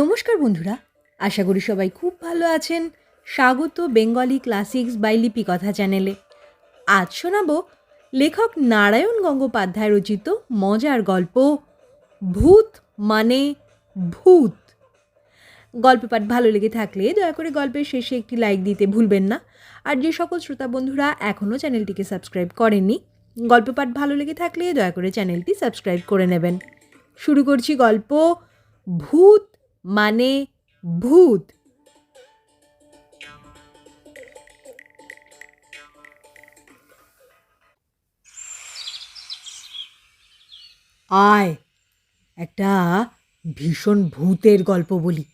নমস্কার বন্ধুরা, আশা করি সবাই খুব ভালো আছেন স্বাগত বেঙ্গলি ক্লাসিক্স বাই লিপি কথা চ্যানেলে। আজ শোনাবো লেখক নারায়ণ গঙ্গোপাধ্যায় রচিত মজার গল্প, ভূত মানে ভূত। গল্প পাঠ ভালো লেগে থাকলে দয়া করে গল্পের শেষে একটি লাইক দিতে ভুলবেন না। আর যে সকল শ্রোতা বন্ধুরা এখনও চ্যানেলটিকে সাবস্ক্রাইব করেননি, গল্প পাঠ ভালো লেগে থাকলে দয়া করে চ্যানেলটি সাবস্ক্রাইব করে নেবেন। শুরু করছি গল্প, ভূত মানে ভূত। আয়, একটা ভীষণ ভূতের গল্প বলি।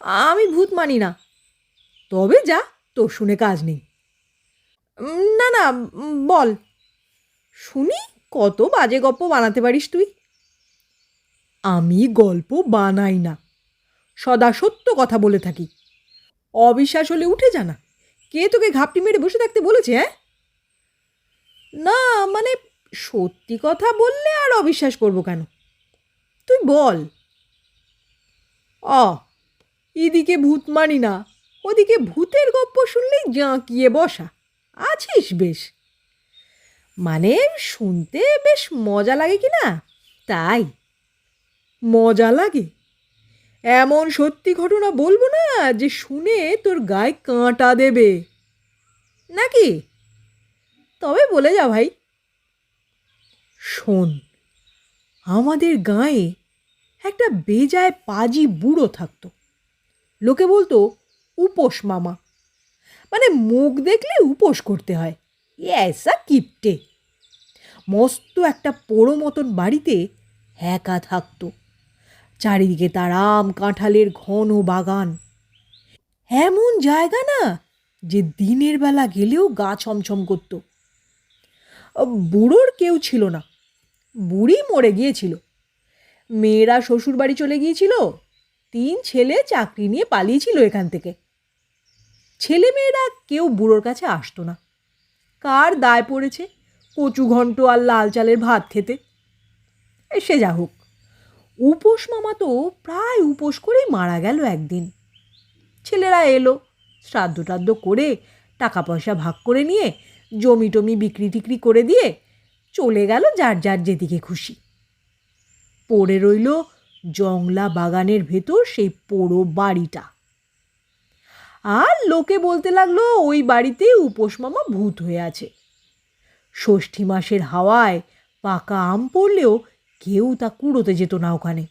আমি ভূত মানি না, তবে যা, তোর শুনে কাজ নেই। না না, বল, শুনি, কত বাজে গল্প বানাতে পারিস তুই? আমি গল্প বানাই না। সদা সত্য কথা বলে থাকি। অবিশ্বাস হলে উঠে জানা কে তোকে ঘাপটি মেরে বসে থাকতে বলেছে হ্যাঁ? না মানে সত্যি কথা বললে আর অবিশ্বাস করব কেন? তুই বল। অ এদিকে ভূত মানি না, ওদিকে ভূতের গপ্প শুনলেই জাঁকিয়ে বসা। আছিস বেশ। মানে শুনতে বেশ মজা লাগে কি না? তাই। মজা লাগে? এমন সত্যি ঘটনা বলব না যে শুনে তোর গায়ে কাঁটা দেবে। নাকি? তবে বলে যা ভাই। শোন, আমাদের গাঁয়ে একটা বেজায় পাজি বুড়ো থাকতো। লোকে বলতো, উপোস মামা। মানে মুখ দেখলে উপোস করতে হয়। এসা কিপটে। মস্ত একটা পোড়ো মতন বাড়িতে একা থাকতো। চারিদিকে তার আম কাঁঠালের ঘন বাগান। এমন জায়গা না যে দিনের বেলা গেলেও গা ছমছম করতো। বুড়োর কেউ ছিল না, বুড়ি মরে গিয়েছিল। মেয়েরা শ্বশুর বাড়ি চলে গিয়েছিল, তিন ছেলে চাকরি নিয়ে পালিয়েছিল এখান থেকে। ছেলে মেয়েরা কেউ বুড়োর কাছে আসতো না। কার দায় পড়েছে কচু ঘন্ট আর লাল চালের ভাত খেতে? সে যা হোক। উপোস মামা তো প্রায় উপোস করেই মারা গেল একদিন। ছেলেরা এলো শ্রাদ্ধ টাদ্ধ করে টাকা পয়সা ভাগ করে নিয়ে জমি টমি বিক্রি টিক্রি করে দিয়ে চলে গেল যার যার যেদিকে খুশি। পড়ে রইল জংলা বাগানের ভেতর সেই পোড়ো বাড়িটা। আর লোকে বলতে লাগল ওই বাড়িতে উপোস মামা ভূত হয়ে আছে। ষষ্ঠী মাসের হাওয়ায় পাকা আম পড়লেও কেউ তা কুড়োতে যেত না ওখানে।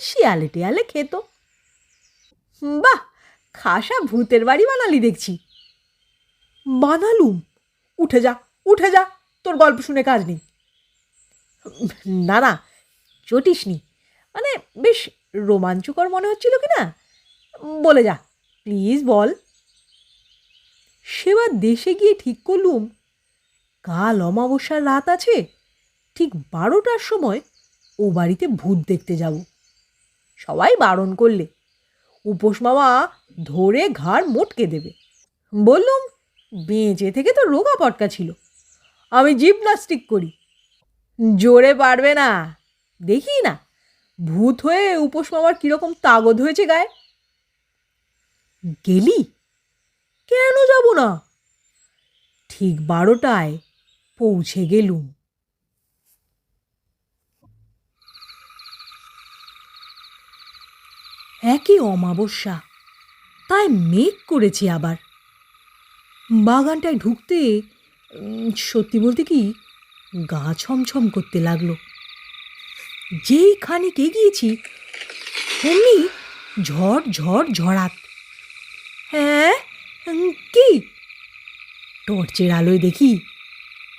শিয়ালে টিয়ালে খেত। বাহ, খাসা ভূতের বাড়ি বানালি দেখছি। বানালুম। উঠে যা উঠে যা, তোর গল্প শুনে কাজ নেই। না না চটিসনি মানে বেশ রোমাঞ্চকর মনে হচ্ছিল কি না? বলে যা, প্লিজ বল। সেবার দেশে গিয়ে ঠিক করলুম, কাল অমাবস্যার রাত আছে ঠিক বারোটার সময় ও বাড়িতে ভূত দেখতে যাব। সবাই বারণ করলে। উপোস মামা ধরে ঘাড় মোটকে দেবে। বললুম, বেঁচে থেকে তো রোগা পটকা ছিল। আমি জিমনাস্টিক করি। জোরে পারবে না। দেখি না, ভূত হয়ে উপোস মামার কীরকম তাগদ হয়েছে গায়ে। গেলি? কেন যাব না? ঠিক বারোটায় পৌঁছে গেলুম। একই অমাবস্যা। তাই মেঘ করেছে আবার। বাগানটায় ঢুকতে সত্যি বলতে কি, গা ছমছম করতে লাগল। যেই খানিক এগিয়েছি, অমনি ঝড় ঝড় ঝড়াত। হ্যাঁ কি? টর্চের আলোয় দেখি,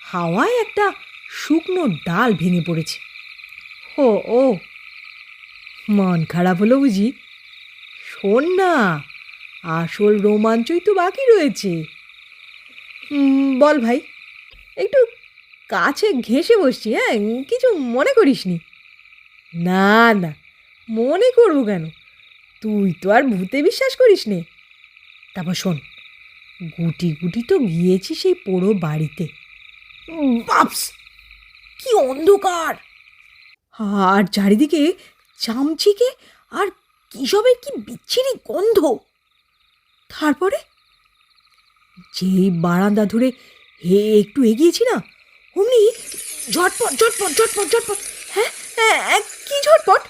হাওয়ায় একটা শুকনো ডাল ভেঙে পড়েছে। ও ও। মন খারাপ হলো বুঝি? শোন না আসল রোমাঞ্চই তো বাকি রয়েছে। বল ভাই, একটু কাছে ঘেঁষে বসছি হ্যাঁ? কিছু মনে করিস নি, না না মনে করব কেন? তুই তো আর ভূতে বিশ্বাস করিস নে তারপর শোন, গুটি গুটি তো গিয়েছি সেই পোড়ো বাড়িতে। বাপস! কি অন্ধকার! আর চারিদিকে চামচিকে আর কিসবের কি বিচ্ছিরি গন্ধ? তারপরে? যেই বারান্দা ধরে হে একটু এগিয়েছি না, অমনি ঝটপট ঝটপট ঝটপট ঝটপট হ্যাঁ হ্যাঁ কি ঝটপট?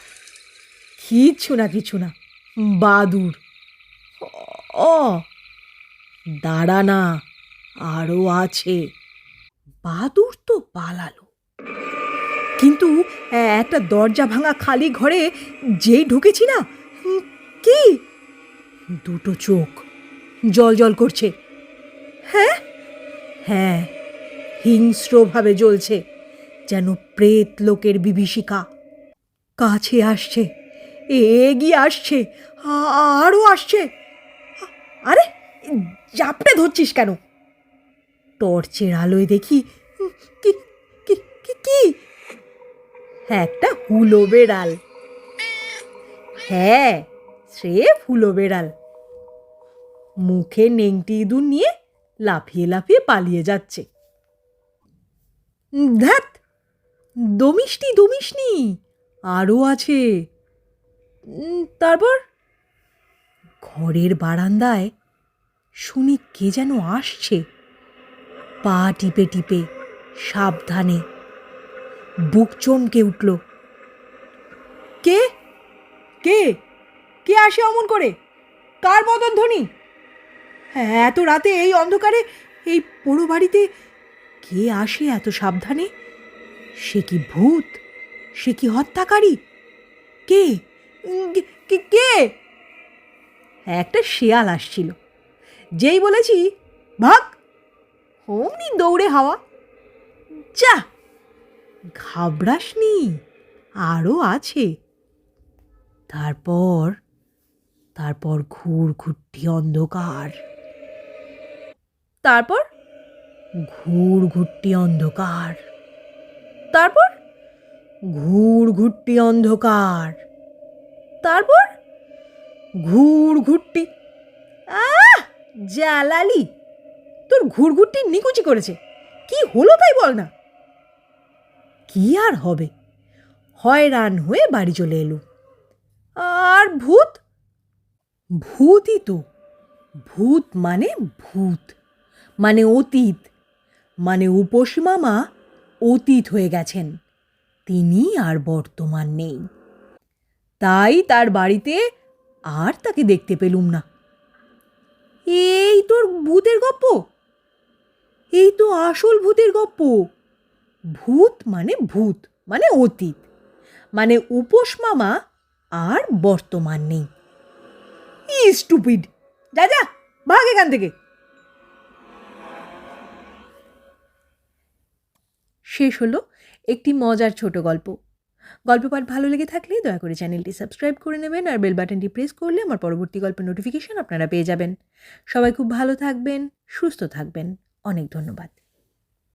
কিচ্ছু না কিছু না বাদুর ও দাঁড়া না আরও আছে। বাদুর তো পালালো। কিন্তু একটা দরজা ভাঙা খালি ঘরে যেই ঢুকেছি না কি? দুটো চোখ। জল জল করছে। হ্যাঁ? হ্যাঁ হিংস্রভাবে জ্বলছে, যেন প্রেত লোকের বিভীষিকা। কাছে আসছে, এগিয়ে আসছে আরও আসছে। আরে, জাপটে ধরছিস কেন? টর্চের আলোয় দেখি কি কি কি? একটা হুলো বেড়াল। হ্যাঁ সে ফুলো বেড়াল। মুখে নেংটি ইঁদুর নিয়ে লাফিয়ে লাফিয়ে পালিয়ে যাচ্ছে। ধ্যাত দমিসনি দমিসনি আরও আছে। তারপর? ঘরের বারান্দায় শুনি কে যেন আসছে। পা টিপে টিপে, সাবধানে। বুক চমকে উঠল। কে? কে? কে আসে অমন করে? কার বদন ধ্বনি হ্যাঁ এত রাতে এই অন্ধকারে এই পোড়ো বাড়িতে কে আসে এত সাবধানে? সে কি ভূত? সে কি হত্যাকারী? কে- কে একটা শেয়াল আসছিল। যেই বলেছি, ভাগ! অমনি দৌড়ে হাওয়া। যা! ঘাবড়াসনি আরও আছে। তারপর তারপর ঘুর ঘুরটি অন্ধকার। তারপর? ঘুর ঘুরটি অন্ধকার। তারপর? ঘুর ঘুরটি অন্ধকার। তারপর? ঘুর ঘুরটি আহ জ্বালালি তোর ঘুরঘুরটি নিকুচি করেছে। কি হলো তাই বল না? কি আর হবে? হয়রান হয়ে বাড়ি চলে এলুম। আর ভূত ভূতই তো ভূত মানে ভূত। মানে অতীত। মানে উপোস মামা অতীত হয়ে গেছেন। তিনি আর বর্তমান নেই। তাই তার বাড়িতে আর তাকে দেখতে পেলুম না। এই তোর ভূতের গপ্প? এই তো আসল ভূতের গপ্প। ভূত মানে ভূত মানে অতীত। মানে উপোস মামা আর বর্তমান নেই। স্টুপিড যা যা, ভাগ এখান থেকে। শেষ হলো একটি মজার ছোট গল্প। গল্প পাঠ ভালো লেগে থাকলে দয়া করে চ্যানেলটি সাবস্ক্রাইব করে নেবেন আর বেল বাটনটি প্রেস করলে আমার পরবর্তী গল্পের নোটিফিকেশন আপনারা পেয়ে যাবেন। সবাই খুব ভালো থাকবেন, সুস্থ থাকবেন। অনেক ধন্যবাদ।